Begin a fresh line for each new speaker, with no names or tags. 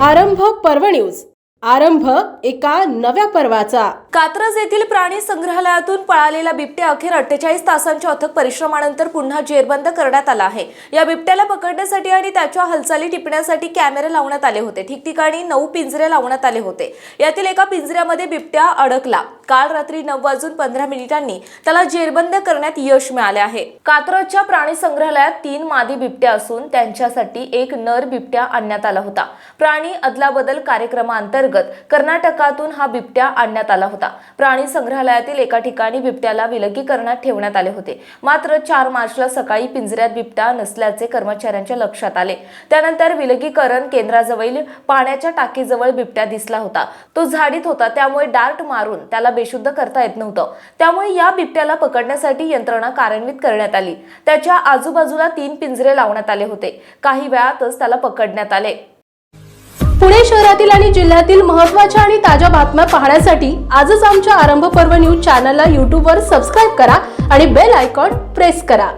आरंभ पर्व न्यूज. आरंभ एका नव्या पर्वाचा.
कात्रज येथील प्राणी संग्रहालयातून पळालेला बिबट्या अखेर अठ्ठेचाळीस तासांच्या अथक परिश्रमानंतर पुन्हा जेरबंद करण्यात आला आहे. या बिबट्याला पकडण्यासाठी आणि त्याच्या हालचाली टिपण्यासाठी कॅमेरे लावण्यात आले होते. ठिकठिकाणी नऊ पिंजरे लावण्यात आले होते. यातील एका पिंजऱ्यामध्ये बिबट्या अडकला. काल रात्री नऊ वाजून पंधरा मिनिटांनी त्याला जेरबंद करण्यात यश मिळाले आहे. कात्रजच्या प्राणी संग्रहालयात तीन मादी बिबट्या असून त्यांच्यासाठी एक नर बिबट्या आणण्यात आला होता. प्राणी अदलाबदल कार्यक्रमाअंतर्गत कर्नाटकातून हा बिबट्या आणण्यात आला होता. प्राणी संग्रहालयातील एका ठिकाणी बिबट्याला विलगीकरणात ठेवण्यात आले होते. मात्र चार मार्चला सकाळी पिंजऱ्यात बिबट्या नसल्याचे कर्मचाऱ्यांच्या लक्षात आले. त्यानंतर विलगीकरण केंद्राजवळील पाण्याच्या टाकीजवळ बिबट्या दिसला होता. तो झाडीत होता त्यामुळे डार्ट मारून त्याला बेशुद्ध करता येत नव्हतं. त्यामुळे या बिबट्याला पकडण्यासाठी यंत्रणा कार्यान्वित करण्यात आली. त्याच्या आजूबाजूला तीन पिंजरे लावण्यात आले होते. काही वेळातच त्याला पकडण्यात आले.
पुणे शहरातील आणि जिल्ह्यातील महत्त्वाच्या आणि ताज्या बातम्या पाहण्यासाठी आजच आमच्या आरंभ पर्व न्यूज चॅनलला यूट्यूबवर सबस्क्राईब करा आणि बेल आयकॉन प्रेस करा.